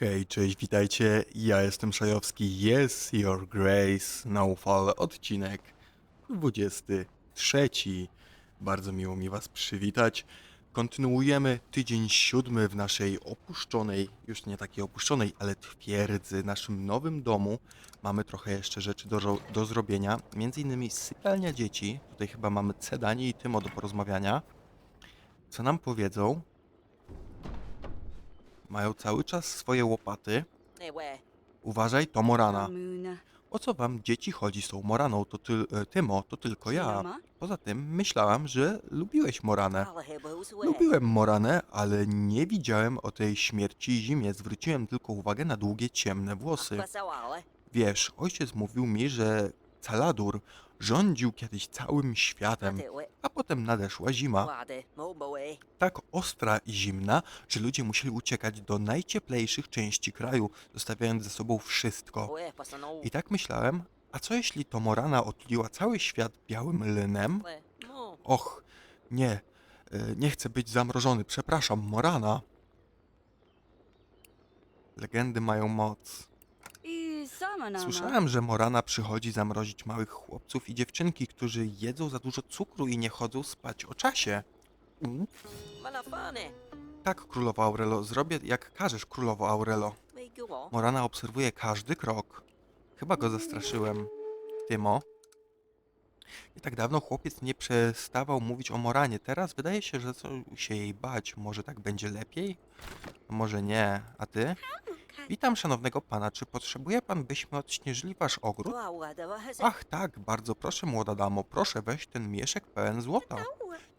Hej, cześć, witajcie. Ja jestem Szajowski. Yes, Your Grace. Na ufale odcinek 23. Bardzo miło mi Was przywitać. Kontynuujemy tydzień siódmy w naszej opuszczonej, już nie takiej opuszczonej, ale twierdzy, naszym nowym domu. Mamy trochę jeszcze rzeczy do, do zrobienia. Między innymi sypialnia dzieci. Tutaj chyba mamy Cedanie i Tymo do porozmawiania. Co nam powiedzą? Mają cały czas swoje łopaty. Uważaj, to Morana. O co wam dzieci chodzi z tą Moraną? To ty, e, Tymo, to tylko ja. Poza tym myślałam, że lubiłeś Moranę. Lubiłem Moranę, ale nie widziałem o tej śmierci i zimie. Zwróciłem tylko uwagę na długie, ciemne włosy. Wiesz, ojciec mówił mi, że Caladur rządził kiedyś całym światem, a potem nadeszła zima. tak ostra i zimna, że ludzie musieli uciekać do najcieplejszych części kraju, zostawiając ze sobą wszystko. I tak myślałem, a co jeśli to Morana otliła cały świat białym lnem? No. Och, nie, e, nie chcę być zamrożony, przepraszam, Morana. Legendy mają moc. Słyszałem, że Morana przychodzi zamrozić małych chłopców i dziewczynki, którzy jedzą za dużo cukru i nie chodzą spać o czasie. Mm, Malafane. Tak, królowo Aurelo, zrobię jak każesz, królowo Aurelo. Morana obserwuje każdy krok. Chyba go zastraszyłem. Tymo. Nie tak dawno chłopiec nie przestawał mówić o Moranie. Teraz wydaje się, że co się jej bać. Może tak będzie lepiej? Może nie. A ty? Witam szanownego pana. Czy potrzebuje pan, byśmy odśnieżyli wasz ogród? Ach tak, bardzo proszę młoda damo. Proszę weź ten mieszek pełen złota.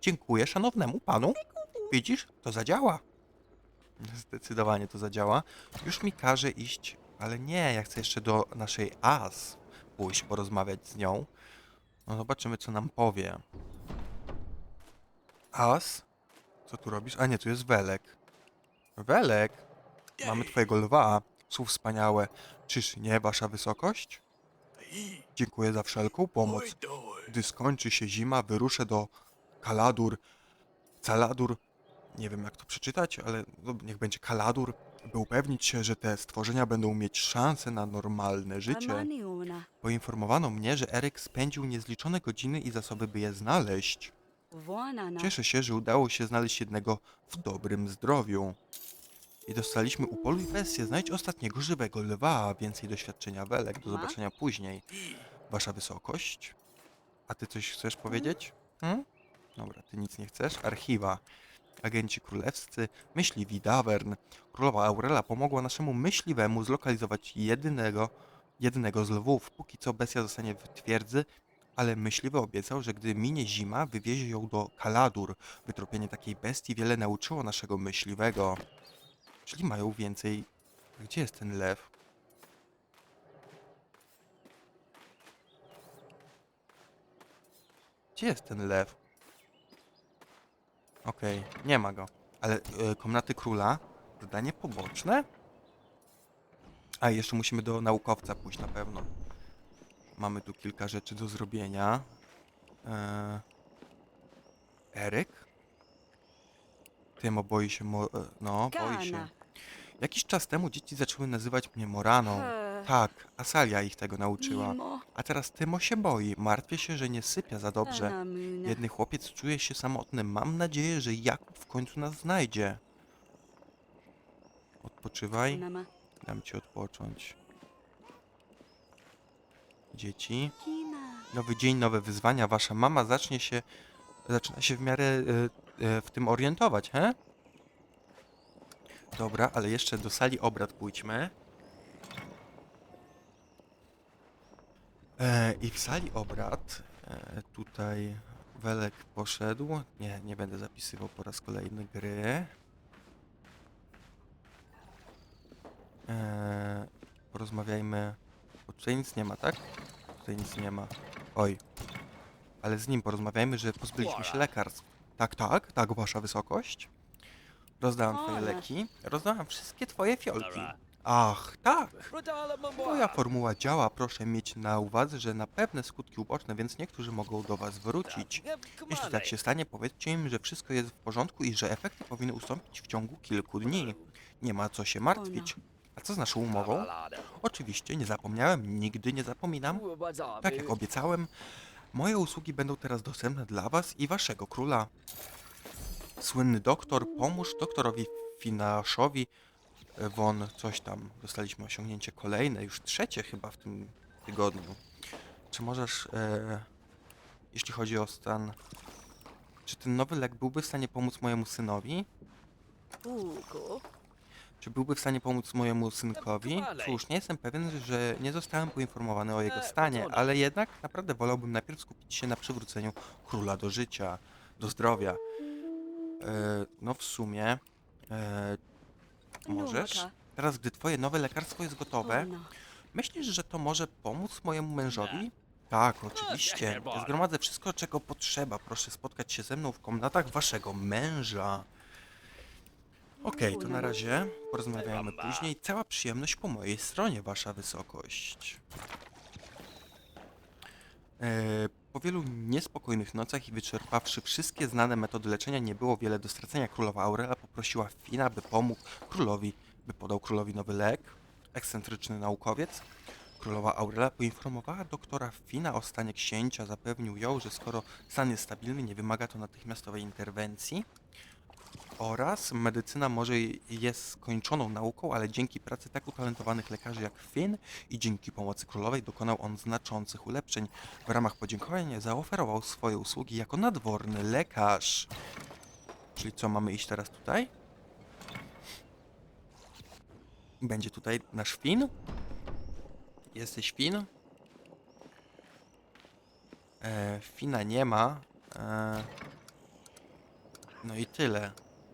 Dziękuję szanownemu panu. Widzisz, to zadziała. Zdecydowanie to zadziała. Już mi każe iść, ale nie, ja chcę jeszcze do naszej As pójść, porozmawiać z nią. No zobaczymy, co nam powie. As? Co tu robisz? A nie, tu jest Welek. Welek? Mamy twojego lwa. Są wspaniałe. Czyż nie, wasza wysokość? Dziękuję za wszelką pomoc. Gdy skończy się zima, wyruszę do Kaladur. Caladur. Nie wiem jak to przeczytać, ale no, niech będzie Kaladur, by upewnić się, że te stworzenia będą mieć szansę na normalne życie. Poinformowano mnie, że Eryk spędził niezliczone godziny i zasoby, by je znaleźć. Cieszę się, że udało się znaleźć jednego w dobrym zdrowiu. I dostaliśmy upoluj wersję. Znajdź ostatniego żywego lwa. Więcej doświadczenia welek. Do zobaczenia później. Wasza wysokość? A ty coś chcesz powiedzieć? Hmm? Dobra, ty nic nie chcesz. Archiwa. Agenci królewscy, myśliwi Davern. Królowa Aurela pomogła naszemu myśliwemu zlokalizować jedynego, jednego z lwów. Póki co bestia zostanie w twierdzy, ale myśliwy obiecał, że gdy minie zima, wywiezie ją do Kaladur. Wytropienie takiej bestii wiele nauczyło naszego myśliwego. Czyli mają więcej... Gdzie jest ten lew? Gdzie jest ten lew? Okej, nie ma go. Ale e, komnaty króla, zadanie poboczne? A jeszcze musimy do naukowca pójść na pewno. Mamy tu kilka rzeczy do zrobienia. E, Eryk? Tymo boi się mo... e, No, boi się. Jakiś czas temu dzieci zaczęły nazywać mnie Moraną. He. Tak, Asalia ich tego nauczyła. A teraz Tymo się boi. Martwię się, że nie sypia za dobrze. Biedny chłopiec czuje się samotny. Mam nadzieję, że Jakub w końcu nas znajdzie. Odpoczywaj. Anama. Dam ci odpocząć. Dzieci. Kina. Nowy dzień, nowe wyzwania. Wasza mama zacznie się. Zaczyna się w miarę e, e, w tym orientować, he? Dobra, ale jeszcze do sali obrad pójdźmy. E, I w sali obrad e, tutaj Welek poszedł. Nie, nie będę zapisywał po raz kolejny gry. E, porozmawiajmy. Bo tutaj nic nie ma, tak? Tutaj nic nie ma. Oj. Ale z nim porozmawiajmy, że pozbyliśmy się lekarstw. Tak, tak, tak, wasza wysokość. Rozdałam twoje leki. Rozdałam wszystkie twoje fiolki. Ach, tak. Moja formuła działa. Proszę mieć na uwadze, że na pewne skutki uboczne, więc niektórzy mogą do was wrócić. Jeśli tak się stanie, powiedzcie im, że wszystko jest w porządku i że efekty powinny ustąpić w ciągu kilku dni. Nie ma co się martwić. A co z naszą umową? Oczywiście, nie zapomniałem, nigdy nie zapominam. Tak jak obiecałem, moje usługi będą teraz dostępne dla was i waszego króla. Słynny doktor, pomóż doktorowi Finaszowi e, von coś tam. Dostaliśmy osiągnięcie kolejne, już trzecie chyba w tym tygodniu. Czy możesz, e, jeśli chodzi o stan, czy ten nowy lek byłby w stanie pomóc mojemu synowi? Uko. Czy byłby w stanie pomóc mojemu synkowi? Cóż, nie jestem pewien, że nie zostałem poinformowany o jego stanie, ale jednak naprawdę wolałbym najpierw skupić się na przywróceniu króla do życia, do zdrowia. E, no w sumie, e, możesz? Teraz, gdy twoje nowe lekarstwo jest gotowe, myślisz, że to może pomóc mojemu mężowi? Tak, oczywiście. Zgromadzę wszystko, czego potrzeba. Proszę spotkać się ze mną w komnatach waszego męża. Okej, to na razie porozmawiamy później. Cała przyjemność po mojej stronie, wasza wysokość. E, po wielu niespokojnych nocach i wyczerpawszy wszystkie znane metody leczenia, nie było wiele do stracenia. Królowa Aurela poprosiła Fina, by pomógł królowi, by podał królowi nowy lek. Ekscentryczny naukowiec. Królowa Aurela poinformowała doktora Fina o stanie księcia, zapewnił ją, że skoro stan jest stabilny, nie wymaga to natychmiastowej interwencji. Oraz medycyna może jest skończoną nauką, ale dzięki pracy tak utalentowanych lekarzy jak Finn i dzięki pomocy królowej dokonał on znaczących ulepszeń. W ramach podziękowań zaoferował swoje usługi jako nadworny lekarz. Czyli co, mamy iść teraz tutaj? Będzie tutaj nasz Finn? Jesteś Finn? E, Fina nie ma. E, no i tyle.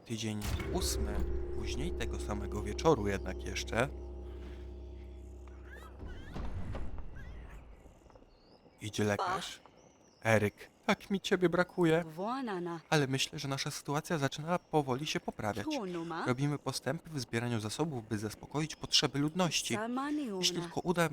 Tydzień ósmy, później tego samego wieczoru jednak jeszcze. Idzie lekarz. Eryk, tak mi ciebie brakuje. Ale myślę, że nasza sytuacja zaczyna powoli się poprawiać. Robimy postępy w zbieraniu zasobów, by zaspokoić potrzeby ludności. Jeśli tylko uda e,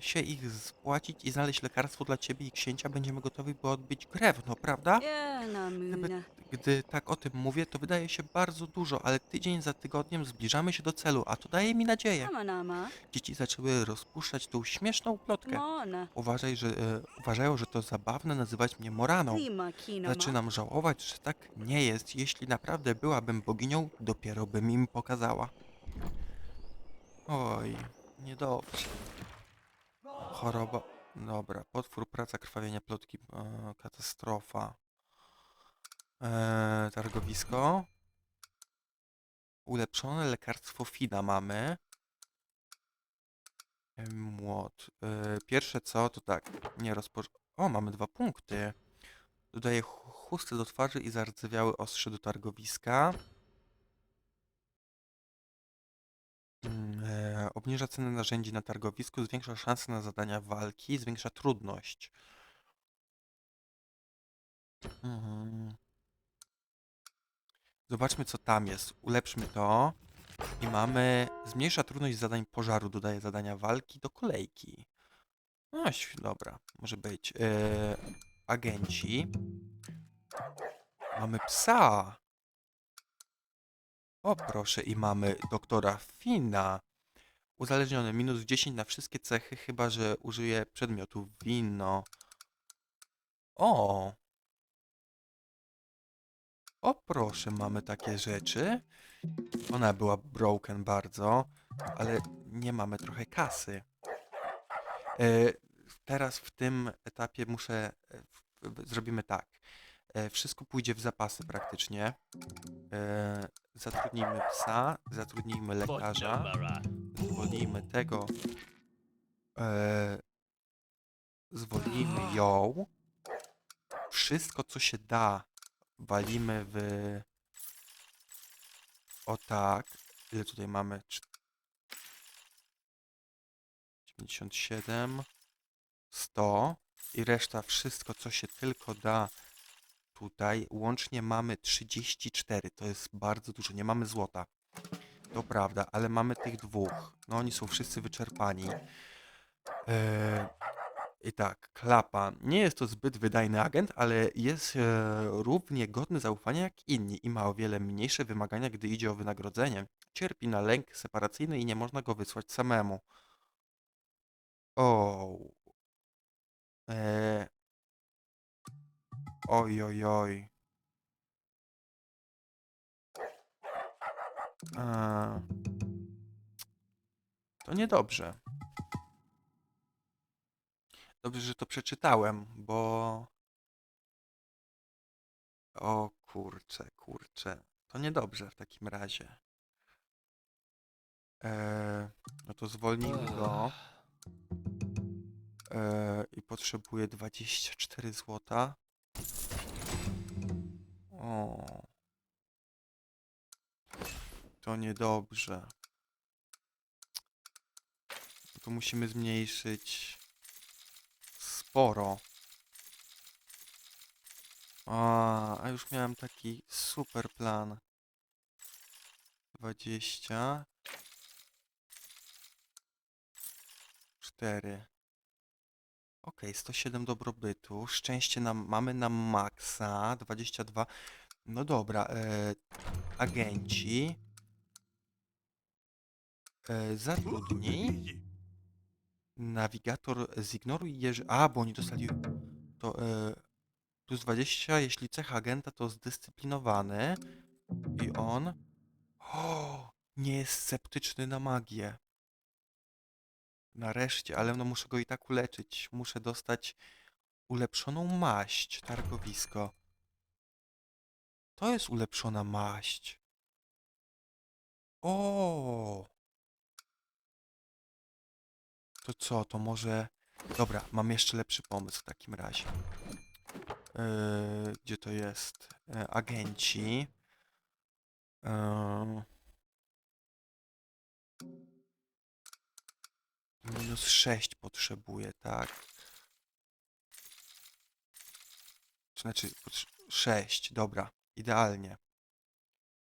się ich spłacić i znaleźć lekarstwo dla ciebie i księcia, będziemy gotowi, by odbyć krewno, prawda? Jana muna. Gdy tak o tym mówię, to wydaje się bardzo dużo, ale tydzień za tygodniem zbliżamy się do celu, a to daje mi nadzieję. Dzieci zaczęły rozpuszczać tą śmieszną plotkę. Uważaj, że, e, uważają, że to zabawne nazywać mnie Moraną. Zaczynam żałować, że tak nie jest. Jeśli naprawdę byłabym boginią, dopiero bym im pokazała. Oj, niedobrze. Choroba. Dobra, potwór, praca, krwawienie, plotki, e, katastrofa. E, targowisko. Ulepszone lekarstwo Fina mamy. E, Młot. E, pierwsze co, to tak, nie rozpocz... O, mamy dwa punkty. Dodaję ch- chustę do twarzy i zardzewiałe ostrze do targowiska. Mm, E, obniża cenę narzędzi na targowisku, zwiększa szanse na zadania walki, zwiększa trudność. Mhm. Zobaczmy, co tam jest. Ulepszmy to. I mamy. Zmniejsza trudność zadań pożaru, dodaje zadania walki do kolejki. No, ś- dobra, może być. E, agenci. Mamy psa. O, proszę, i mamy doktora Fina. Uzależniony, minus 10 na wszystkie cechy, chyba że użyje przedmiotu wino. O! O, proszę, mamy takie rzeczy. Ona była broken bardzo, ale nie mamy trochę kasy. E, teraz w tym etapie muszę. e, Zrobimy tak. E, Wszystko pójdzie w zapasy praktycznie. Zatrudnijmy psa, zatrudnijmy lekarza, zwolnijmy tego. Zwolnijmy ją. Wszystko, co się da, walimy w. O tak. Ile tutaj mamy? Cz- 97, 100 i reszta wszystko, co się tylko da tutaj. Łącznie mamy 34. To jest bardzo dużo. Nie mamy złota. To prawda, ale mamy tych dwóch. No oni są wszyscy wyczerpani. Eee, I tak, klapa. Nie jest to zbyt wydajny agent, ale jest e, równie godny zaufania jak inni i ma o wiele mniejsze wymagania, gdy idzie o wynagrodzenie. cierpi na lęk separacyjny i nie można go wysłać samemu. O. E... Oj, oj, oj. A... To niedobrze. Dobrze, że to przeczytałem, bo... O kurcze, kurcze. To niedobrze w takim razie. Eee, no to zwolnijmy go. Eee, I potrzebuję 24 złota. O. To niedobrze. To musimy zmniejszyć sporo. A już miałem taki super plan. 20. 4. Okej, 107 dobrobytu. Szczęście nam, mamy na maksa. 22. No dobra, e, agenci. E, zatrudnij. Nawigator zignoruj jeży... A, bo oni dostali to e, plus 20, jeśli cecha agenta to zdyscyplinowany i on o, nie jest sceptyczny na magię. Nareszcie, ale no muszę go i tak uleczyć. Muszę dostać ulepszoną maść, targowisko. To jest ulepszona maść. O! To co, to może... Dobra, mam jeszcze lepszy pomysł w takim razie. Yy, gdzie to jest? Yy, agenci. Yy. Minus 6 potrzebuję, tak. Znaczy, 6, dobra. Idealnie.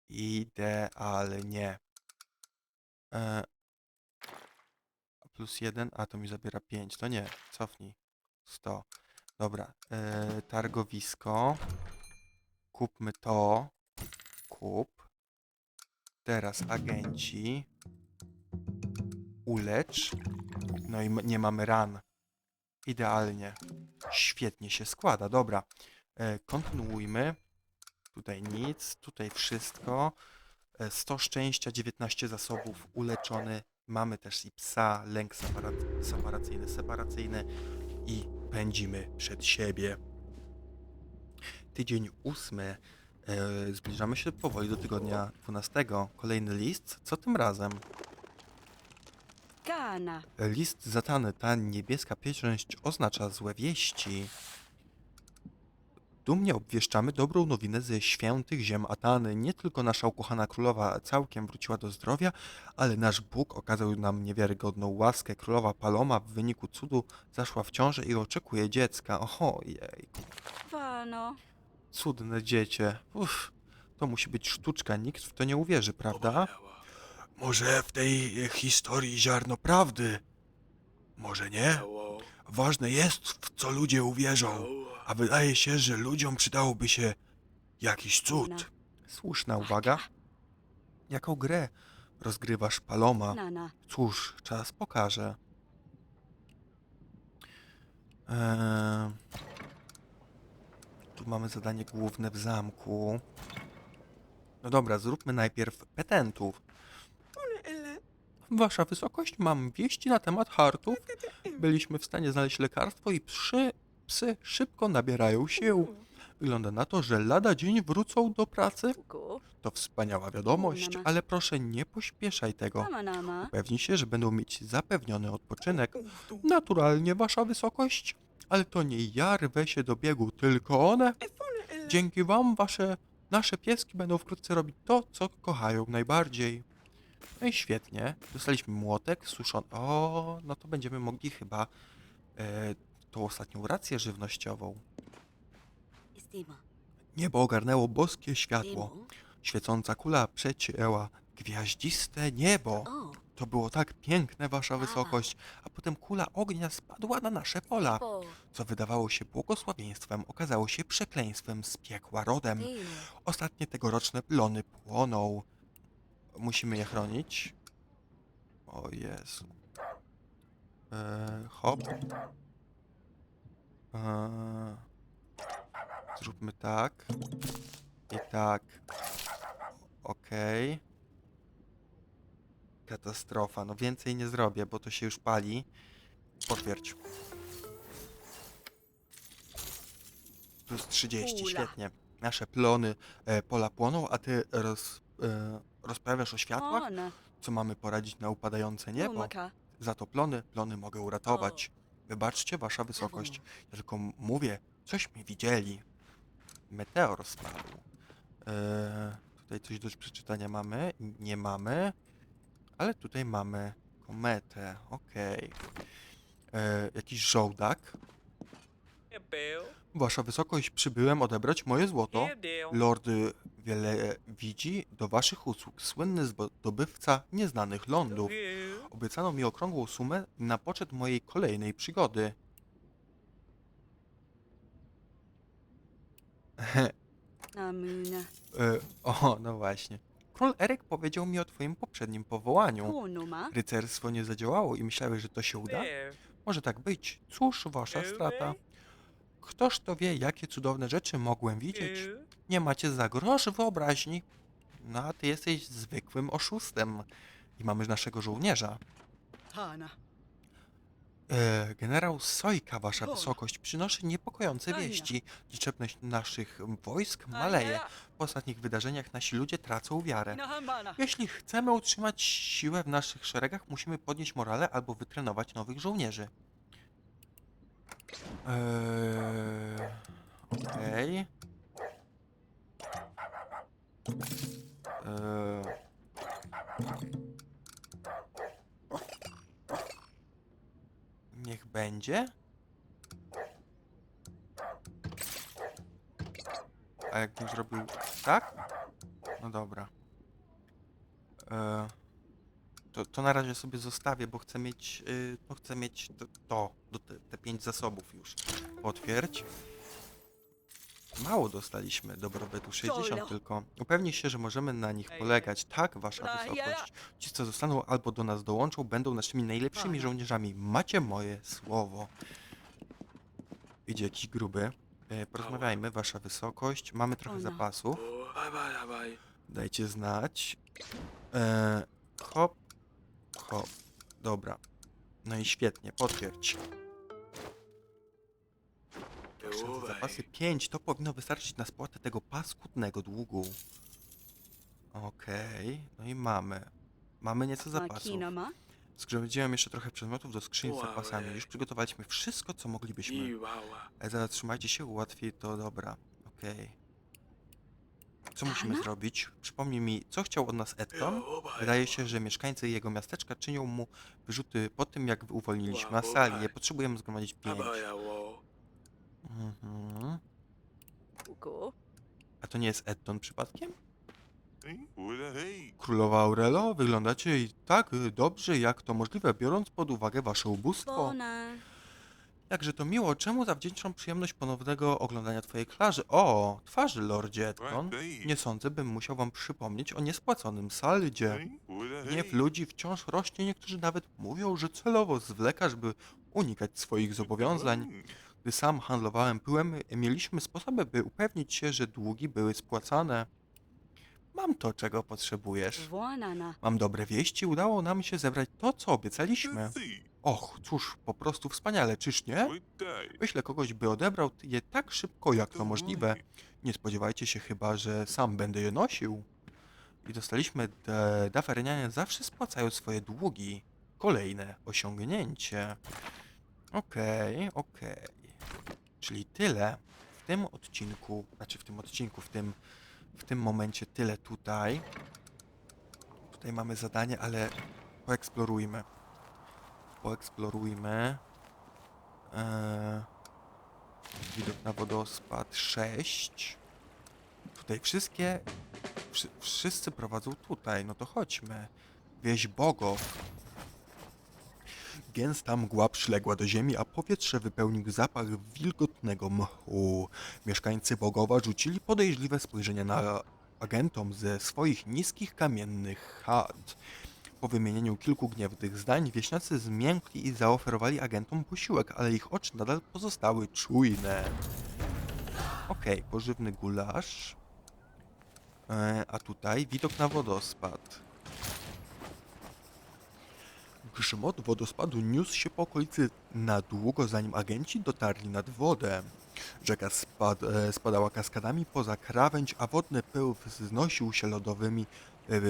Idealnie. E, plus 1, a to mi zabiera 5. To nie, cofnij. 100. Dobra, e, targowisko. Kupmy to. Kup. Teraz agenci. Ulecz. No i nie mamy ran. Idealnie. Świetnie się składa, dobra. E, kontynuujmy. Tutaj nic, tutaj wszystko. E, 100 szczęścia, 19 zasobów, uleczony. Mamy też i psa, lęk separa- separacyjny, separacyjny i pędzimy przed siebie. Tydzień ósmy. E, zbliżamy się powoli do tygodnia 12. Kolejny list. Co tym razem? List zatany, ta niebieska pieczęść oznacza złe wieści. Dumnie obwieszczamy dobrą nowinę ze świętych ziem Atany. Nie tylko nasza ukochana królowa całkiem wróciła do zdrowia, ale nasz Bóg okazał nam niewiarygodną łaskę. Królowa Paloma w wyniku cudu zaszła w ciążę i oczekuje dziecka. Oho, jej, Fano. cudne dziecię. Uff, to musi być sztuczka, nikt w to nie uwierzy, prawda? Może w tej historii ziarno prawdy? Może nie? Ważne jest, w co ludzie uwierzą, a wydaje się, że ludziom przydałoby się jakiś cud. Słuszna uwaga. Jaką grę rozgrywasz, Paloma? Cóż, czas pokaże. Eee, tu mamy zadanie główne w zamku. No dobra, zróbmy najpierw petentów. Wasza wysokość, mam wieści na temat hartów. Byliśmy w stanie znaleźć lekarstwo i psy, psy szybko nabierają sił. Wygląda na to, że lada dzień wrócą do pracy. To wspaniała wiadomość, ale proszę nie pośpieszaj tego. Upewnij się, że będą mieć zapewniony odpoczynek. Naturalnie, wasza wysokość, ale to nie ja rwę się do biegu, tylko one. Dzięki wam wasze, nasze pieski będą wkrótce robić to, co kochają najbardziej. No i świetnie. Dostaliśmy młotek, suszony. O, no to będziemy mogli chyba e, tą ostatnią rację żywnościową. Niebo ogarnęło boskie światło. Świecąca kula przecięła gwiaździste niebo. To było tak piękne, wasza wysokość, a potem kula ognia spadła na nasze pola. Po. Co wydawało się błogosławieństwem, okazało się przekleństwem z piekła rodem. Ostatnie tegoroczne plony płoną. Musimy je chronić. O Jezu. E, hop. E, zróbmy tak. I tak. Okej. Katastrofa. No więcej nie zrobię, bo to się już pali. Potwierdź. Plus 30, Ula. świetnie. Nasze plony e, pola płoną, a ty roz, e, rozprawiasz o światłach, Ona. co mamy poradzić na upadające niebo. Umaka. Za to plony, plony mogę uratować. Wybaczcie, wasza wysokość. Ja tylko m- mówię, cośmy widzieli. Meteor spadł. Eee, tutaj coś do przeczytania mamy? Nie mamy. Ale tutaj mamy kometę. Okej. Eee, Jakiś żołdak. Wasza wysokość, przybyłem odebrać moje złoto. Lord wiele widzi do waszych usług. Słynny zdobywca nieznanych lądów. Obiecano mi okrągłą sumę na poczet mojej kolejnej przygody. E, o, no właśnie. Król Eryk powiedział mi o twoim poprzednim powołaniu. Rycerstwo nie zadziałało i myślałeś, że to się uda? Może tak być. Cóż, wasza strata. Ktoż to wie, jakie cudowne rzeczy mogłem widzieć? Nie macie za grosz wyobraźni. No, a ty jesteś zwykłym oszustem. I mamy naszego żołnierza. Hana. E, generał Sojka, wasza wysokość, przynoszy niepokojące wieści. Liczebność naszych wojsk maleje. W ostatnich wydarzeniach nasi ludzie tracą wiarę. Jeśli chcemy utrzymać siłę w naszych szeregach, musimy podnieść morale albo wytrenować nowych żołnierzy. Eee, Okej. Eee, Niech będzie. A jakbym zrobił tak? No dobra. E, to, to na razie sobie zostawię, bo chcę mieć, y, no chcę mieć to, to do te, te pięć zasobów już. Potwierdź. Mało dostaliśmy dobrobytu, 60 Solo. tylko. Upewnij się, że możemy na nich polegać. Tak, wasza wysokość. Ci, co zostaną albo do nas dołączą, będą naszymi najlepszymi żołnierzami. Macie moje słowo. Idzie jakiś gruby. E, porozmawiajmy, wasza wysokość. Mamy trochę Ona. zapasów. Dajcie znać. E, hop, hop. Dobra. No i świetnie, potwierdź. Bill, zapasy 5 to powinno wystarczyć na spłatę tego paskudnego długu. Okej, no i mamy. Mamy nieco zapasów. Zgromadziłem jeszcze trochę przedmiotów do skrzyni z zapasami. Już przygotowaliśmy wszystko, co moglibyśmy. E, Zatrzymajcie się, ułatwi to dobra. Okej. Co musimy zrobić? Przypomnij mi, co chciał od nas Edton? Wydaje się, że mieszkańcy jego miasteczka czynią mu wyrzuty po tym, jak uwolniliśmy Wow, Asalię. wow. Potrzebujemy zgromadzić wow. Mhm. A to nie jest Edton przypadkiem? Królowa Aurelo, wyglądacie i tak dobrze, jak to możliwe, biorąc pod uwagę wasze ubóstwo. Bona. Jakże to miło, czemu zawdzięczam przyjemność ponownego oglądania twojej klarzy? O, twarzy, lordzie the? Nie sądzę, bym musiał wam przypomnieć o niespłaconym saldzie. Gniew ludzi wciąż rośnie, niektórzy nawet mówią, że celowo zwlekasz, by unikać swoich zobowiązań. Hmm. Gdy sam handlowałem pyłem, mieliśmy sposoby, by upewnić się, że długi były spłacane. Mam to, czego potrzebujesz. Mam dobre wieści, udało nam się zebrać to, co obiecaliśmy. Och, cóż, po prostu wspaniale, czyż nie? Wyślę kogoś, by odebrał je tak szybko, jak to możliwe. Nie spodziewajcie się chyba, że sam będę je nosił. I dostaliśmy de- Dafernianie zawsze spłacają swoje długi. Kolejne osiągnięcie. Okej, okej. Czyli tyle w tym odcinku, znaczy w tym odcinku, w tym, w tym momencie tyle tutaj. Tutaj mamy zadanie, ale poeksplorujmy. Poeksplorujmy. Eee, widok na wodospad 6. Tutaj wszystkie. Wszy, wszyscy prowadzą tutaj, no to chodźmy. Wieś Bogow. Gęsta mgła przyległa do ziemi, a powietrze wypełnił zapach wilgotnego mchu. Mieszkańcy Bogowa rzucili podejrzliwe spojrzenia na agentom ze swoich niskich kamiennych chat. Po wymienieniu kilku gniewnych zdań, wieśniacy zmiękli i zaoferowali agentom posiłek, ale ich oczy nadal pozostały czujne. Okej, pożywny gulasz. E, a tutaj widok na wodospad. Grzmot wodospadu niósł się po okolicy na długo, zanim agenci dotarli nad wodę. Rzeka spad, e, spadała kaskadami poza krawędź, a wodny pył wznosił się lodowymi e,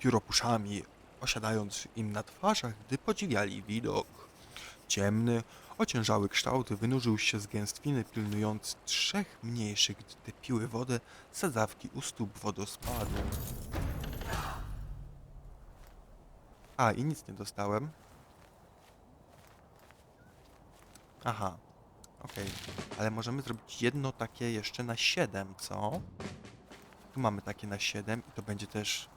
pióropuszami, osiadając im na twarzach, gdy podziwiali widok. Ciemny, ociężały kształt wynurzył się z gęstwiny, pilnując trzech mniejszych, gdy piły wodę sadzawki u stóp wodospadu. A, i nic nie dostałem. Aha, okej. Ale możemy zrobić jedno takie jeszcze na 7, co? Tu mamy takie na 7 i to będzie też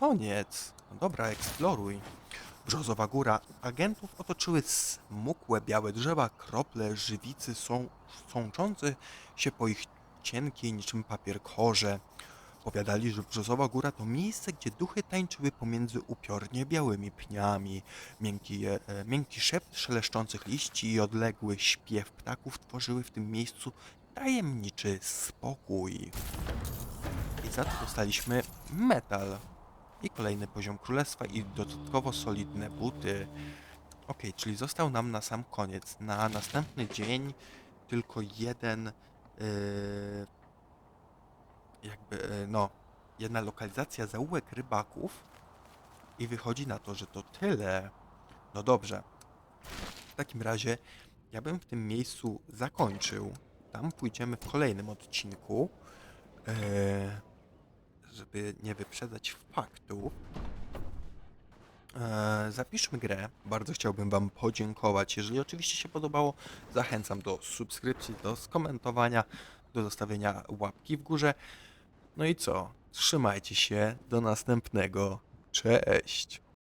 koniec. No dobra, eksploruj. Brzozowa góra. Agentów otoczyły smukłe białe drzewa, krople żywicy są sączące się po ich cienkiej niczym papier korze. Powiadali, że Brzozowa Góra to miejsce, gdzie duchy tańczyły pomiędzy upiornie białymi pniami. Miękki, e, miękki szept szeleszczących liści i odległy śpiew ptaków tworzyły w tym miejscu tajemniczy spokój. I za to dostaliśmy metal. I kolejny poziom królestwa i dodatkowo solidne buty. Ok, czyli został nam na sam koniec. Na następny dzień tylko jeden. Yy, jakby, e, no, jedna lokalizacja zaułek rybaków. I wychodzi na to, że to tyle. No dobrze. W takim razie ja bym w tym miejscu zakończył. Tam pójdziemy w kolejnym odcinku. E, żeby nie wyprzedzać faktów. E, zapiszmy grę. Bardzo chciałbym Wam podziękować. Jeżeli oczywiście się podobało, zachęcam do subskrypcji, do skomentowania, do zostawienia łapki w górze. No i co? Trzymajcie się. Do następnego. Cześć.